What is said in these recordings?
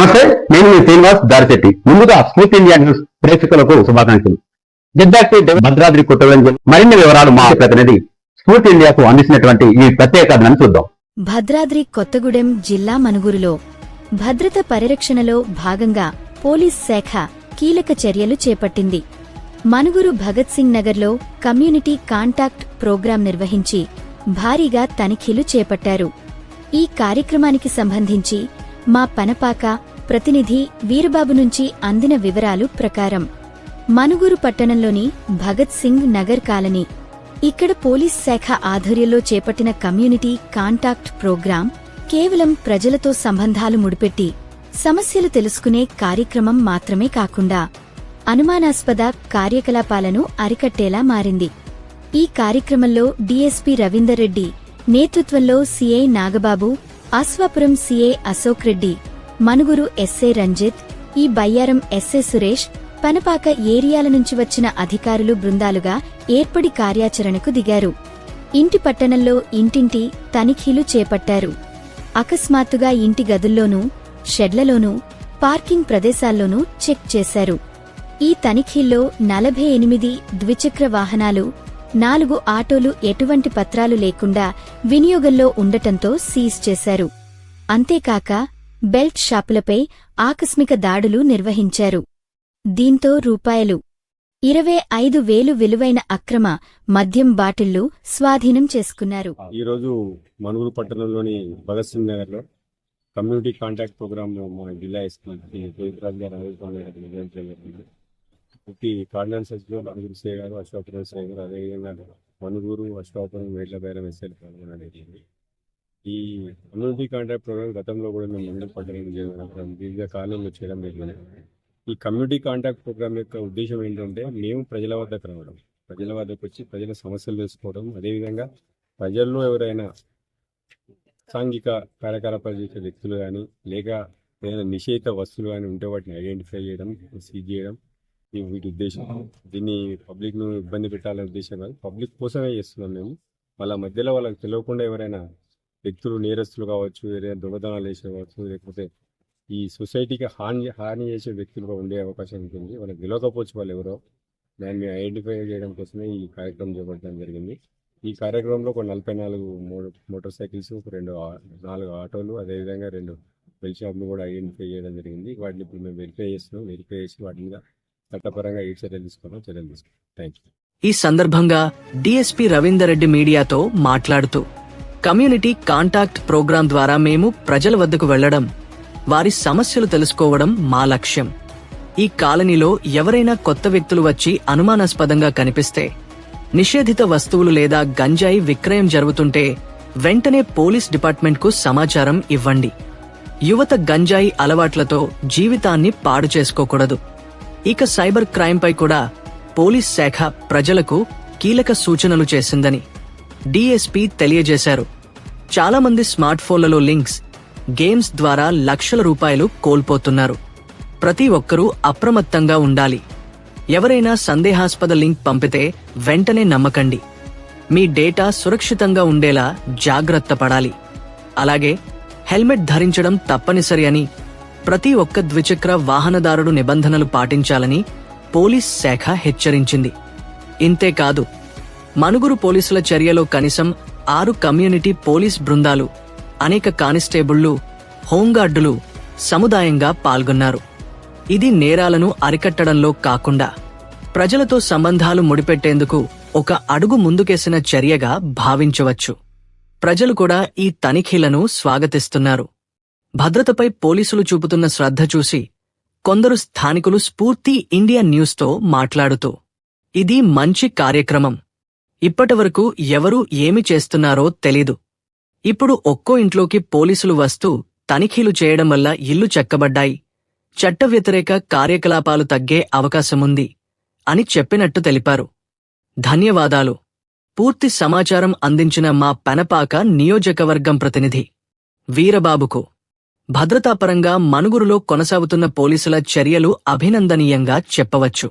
నమస్తే నేను మీ శ్రీనివాస్ దారిశెట్టి. ముందుగా స్మూత్ ఇండియా న్యూస్ ప్రేక్షకులకు శుభాకాంక్షలు. జిద్దాకి భద్రాద్రి కుటుంబం మరిన్ని వివరాలు మా ప్రతినిధి స్మూత్ ఇండియాకు అందించినటువంటి ఈ ప్రత్యేక కథనాన్ని చూద్దాం. భద్రాద్రి కొత్తగూడెం జిల్లా మనుగురులో భద్రత పరిరక్షణలో భాగంగా పోలీస్ శాఖ కీలక చర్యలు చేపట్టింది. మనుగురు భగత్ సింగ్ నగర్లో కమ్యూనిటీ కాంటాక్ట్ ప్రోగ్రాం నిర్వహించి భారీగా తనిఖీలు చేపట్టారు. ఈ కార్యక్రమానికి సంబంధించి మా పనపాక ప్రతినిధి వీరబాబు నుంచి అందిన వివరాలు ప్రకారం మనుగురు పట్టణంలోని భగత్ సింగ్ నగర్ కాలనీ. ఇక్కడ పోలీస్ శాఖ ఆధ్వర్యంలో చేపట్టిన కమ్యూనిటీ కాంటాక్ట్ ప్రోగ్రాం కేవలం ప్రజలతో సంబంధాలు ముడిపెట్టి సమస్యలు తెలుసుకునే కార్యక్రమం మాత్రమే కాకుండా అనుమానాస్పద కార్యకలాపాలను అరికట్టేలా మారింది. ఈ కార్యక్రమంలో డీఎస్పీ రవీందర్ రెడ్డి నేతృత్వంలో CI Nagababu Ashwapuram CI Ashok Reddy Manuguru SA Ranjit ఈ బయ్యారం ఎస్ఏ సురేష్ పనపాక ఏరియాల నుంచి వచ్చిన అధికారులు బృందాలుగా ఏర్పడి కార్యాచరణకు దిగారు. ఇంటి పట్టణంలో ఇంటింటి తనిఖీలు చేపట్టారు. అకస్మాత్తుగా ఇంటి గదుల్లోనూ షెడ్లలోనూ పార్కింగ్ ప్రదేశాల్లోనూ చెక్ చేశారు. ఈ తనిఖీల్లో నలభై ఎనిమిది ద్విచక్ర వాహనాలు నాలుగు ఆటోలు ఎటువంటి పత్రాలు లేకుండా వినియోగంలో ఉండటంతో సీజ్ చేశారు. అంతేకాక బెల్ట్ షాపులపై ఆకస్మిక దాడులు నిర్వహించారు. దీంతో రూపాయలు ఇరవై ఐదు వేలు విలువైన అక్రమ మద్యం బాటిళ్ళు స్వాధీనం చేసుకున్నారు. ఈరోజు రోజు మనుగురు పట్టణంలోని భగత్ సింగ్ నగర్లో కమ్యూనిటీ కాంటాక్ట్ ప్రోగ్రామ్ మన జిల్లా ఎస్పీ ప్రతి కార్డినెన్సెస్లో మనుగురు సే గారు అశోకపురం గారు అదేవిధంగా మనుగురు అశోకపురం వేట్ల బేరం ఎస్ఎల్ పాల్గొనడం ఈ కమ్యూనిటీ కాంట్రాక్ట్ ప్రోగ్రామ్ గతంలో కూడా మేము ముందు పట్టడం చేయడం వివిధ కాలంలో చేయడం జరిగింది. ఈ కమ్యూనిటీ కాంట్రాక్ట్ ప్రోగ్రామ్ యొక్క ఉద్దేశం ఏంటంటే మేము ప్రజల వద్దకు రావడం ప్రజల వద్దకు వచ్చి ప్రజల సమస్యలు తెలుసుకోవడం. అదేవిధంగా ప్రజల్లో ఎవరైనా సాంఘిక కార్యకలాపాలు చేసే వ్యక్తులు కానీ లేక ఏదైనా నిషేధ వస్తువులు కానీ ఉంటే వాటిని ఐడెంటిఫై చేయడం సీజ్ చేయడం వీటి ఉద్దేశం. దీన్ని పబ్లిక్ను ఇబ్బంది పెట్టాలనే ఉద్దేశం కాదు పబ్లిక్ కోసమే చేస్తున్నాం మేము. వాళ్ళ మధ్యలో వాళ్ళకి తెలియకుండా ఎవరైనా వ్యక్తులు నేరస్తులు కావచ్చు ఏదైనా దొంగతనాలు చేసే కావచ్చు లేకపోతే ఈ సొసైటీకి హాని హాని చేసే వ్యక్తులుగా ఉండే అవకాశం ఉంటుంది. వాళ్ళకి తెలియకపోవచ్చు వాళ్ళు ఎవరో. దాన్ని ఐడెంటిఫై చేయడం కోసమే ఈ కార్యక్రమం చేపట్టడం జరిగింది. ఈ కార్యక్రమంలో ఒక నలభై నాలుగు మో- మోటార్ సైకిల్స్ ఒక రెండు నాలుగు ఆటోలు అదేవిధంగా రెండు బెల్ షాప్లు కూడా ఐడెంటిఫై చేయడం జరిగింది. వాటిని ఇప్పుడు మేము వెరిఫై చేస్తున్నాం. వెరిఫై చేసి వాటి మీద చట్టపరంగా ఏ చర్యలు తీసుకున్నాం చర్యలు తీసుకున్నాం థ్యాంక్ యూ ఈ సందర్భంగా డీఎస్పీ రవీందర్ రెడ్డి మీడియాతో మాట్లాడుతూ కమ్యూనిటీ కాంటాక్ట్ ప్రోగ్రాం ద్వారా మేము ప్రజల వద్దకు వెళ్ళడం వారి సమస్యలు తెలుసుకోవడం మా లక్ష్యం. ఈ కాలనీలో ఎవరైనా కొత్త వ్యక్తులు వచ్చి అనుమానాస్పదంగా కనిపిస్తే నిషేధిత వస్తువులు లేదా గంజాయి విక్రయం జరుగుతుంటే వెంటనే పోలీస్ డిపార్ట్మెంట్కు సమాచారం ఇవ్వండి. యువత గంజాయి అలవాట్లతో జీవితాన్ని పాడు చేసుకోకూడదు. ఇక సైబర్ క్రైంపై కూడా పోలీస్ శాఖ ప్రజలకు కీలక సూచనలు చేసిందని డిఎస్పీ తెలియజేశారు. చాలామంది స్మార్ట్ ఫోన్లలో లింక్స్ గేమ్స్ ద్వారా లక్షల రూపాయలు కోల్పోతున్నారు. ప్రతి ఒక్కరూ అప్రమత్తంగా ఉండాలి. ఎవరైనా సందేహాస్పద లింక్ పంపితే వెంటనే నమ్మకండి. మీ డేటా సురక్షితంగా ఉండేలా జాగ్రత్త పడాలి. అలాగే హెల్మెట్ ధరించడం తప్పనిసరి అని ప్రతి ఒక్క ద్విచక్ర వాహనదారుడు నిబంధనలు పాటించాలని పోలీస్ శాఖ హెచ్చరించింది. ఇంతేకాదు మనుగురు పోలీసుల చర్యలో కనీసం ఆరు కమ్యూనిటీ పోలీస్ బృందాలు అనేక కానిస్టేబుళ్ళు హోంగార్డులు సముదాయంగా పాల్గొన్నారు. ఇది నేరాలను అరికట్టడంలో కాకుండా ప్రజలతో సంబంధాలు ముడిపెట్టేందుకు ఒక అడుగు ముందుకేసిన చర్యగా భావించవచ్చు. ప్రజలు కూడా ఈ తనిఖీలను స్వాగతిస్తున్నారు. భద్రతపై పోలీసులు చూపుతున్న శ్రద్ధ చూసి కొందరు స్థానికులు స్ఫూర్తి ఇండియా న్యూస్తో మాట్లాడుతూ ఇది మంచి కార్యక్రమం. ఇప్పటివరకు ఎవరు ఏమి చేస్తున్నారో తెలీదు. ఇప్పుడు ఒక్కో ఇంట్లోకి పోలీసులు వస్తూ తనిఖీలు చేయడం వల్ల ఇల్లు చెక్కబడ్డాయి. చట్ట వ్యతిరేక కార్యకలాపాలు తగ్గే అవకాశముంది అని చెప్పినట్టు తెలిపారు. ధన్యవాదాలు. పూర్తి సమాచారం అందించిన మా పెనపాక నియోజకవర్గం ప్రతినిధి వీరబాబుకు. భద్రతాపరంగా మనుగురులో కొనసాగుతున్న పోలీసుల చర్యలు అభినందనీయంగా చెప్పవచ్చు.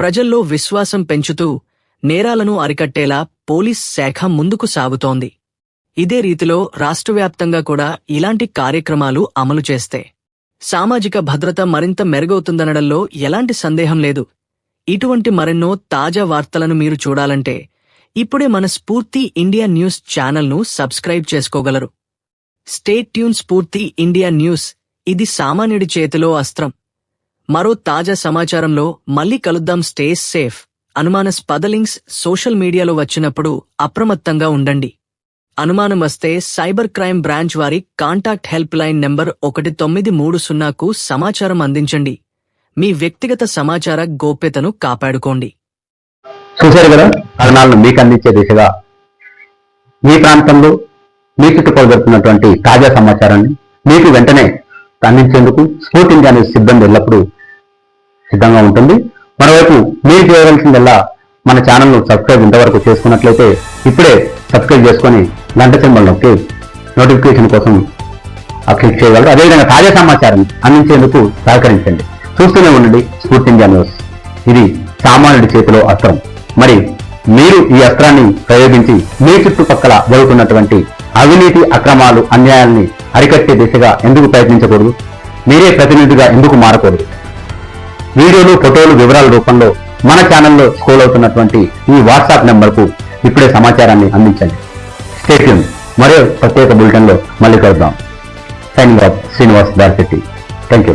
ప్రజల్లో విశ్వాసం పెంచుతూ నేరాలను అరికట్టేలా పోలీస్ శాఖ ముందుకు సాగుతోంది. ఇదే రీతిలో రాష్ట్రవ్యాప్తంగా కూడా ఇలాంటి కార్యక్రమాలు అమలు చేస్తే సామాజిక భద్రత మరింత మెరుగవుతుందనడంలో ఎలాంటి సందేహం లేదు. ఇటువంటి మరెన్నో తాజా వార్తలను మీరు చూడాలంటే ఇప్పుడే మన స్ఫూర్తి ఇండియా న్యూస్ ఛానల్ను సబ్స్క్రైబ్ చేసుకోగలరు. Stay tuned Spoorthi India news ఇది సామాన్యుడి చేతిలో అస్త్రం. మరో తాజా సమాచారంలో మళ్ళీ కలుద్దాం. Stay safe. అనుమానాస్పద లింక్స్ సోషల్ మీడియాలో వచ్చినప్పుడు అప్రమత్తంగా ఉండండి. అనుమానం వస్తే సైబర్ క్రైమ్ బ్రాంచ్ వారి కాంటాక్ట్ హెల్ప్ లైన్ నెంబర్ ఒకటి తొమ్మిది మూడు సున్నాకు సమాచారం అందించండి. మీ వ్యక్తిగత సమాచార గోప్యతను కాపాడుకోండి. చూశారు కదా? కథనాలను మీకు అందించే దిశగా మీ ప్రాంతంలో మీ చుట్టుపక్కల జరుగుతున్నటువంటి తాజా సమాచారాన్ని మీకు వెంటనే అందించేందుకు స్ఫూర్తి ఇండియా సిబ్బంది ఎల్లప్పుడూ సిద్ధంగా ఉంటుంది. మరోవైపు మీరు చేయవలసిందల్లా మన ఛానల్ను సబ్స్క్రైబ్ ఇంతవరకు చేసుకున్నట్లయితే ఇప్పుడే సబ్స్క్రైబ్ చేసుకొని గంట సింబల్ నొక్కి నోటిఫికేషన్ కోసం క్లిక్ చేయగలరు. అదేవిధంగా తాజా సమాచారం అందించేందుకు సహకరించండి. చూస్తూనే ఉండండి స్ఫూర్తి ఇండియా న్యూస్. ఇది సామాన్యుడి చేతిలో అస్త్రం. మరి మీరు ఈ అస్త్రాన్ని ప్రయోగించి మీ చుట్టుపక్కల జరుగుతున్నటువంటి అవినీతి అక్రమాలు అన్యాయాల్ని అరికట్టే దిశగా ఎందుకు ప్రయత్నించకూడదు? మీరే ప్రతినిధిగా ఎందుకు మారకూడదు? వీడియోలు ఫోటోలు వివరాల రూపంలో మన ఛానల్లో స్కోల్ అవుతున్నటువంటి ఈ వాట్సాప్ నెంబర్కు ఇప్పుడే సమాచారాన్ని అందించండి. స్టేట్యూన్ మరో ప్రత్యేక బులెటిన్లో మళ్ళీ కలుద్దాం. Signing off Srinivas Darshetti thank you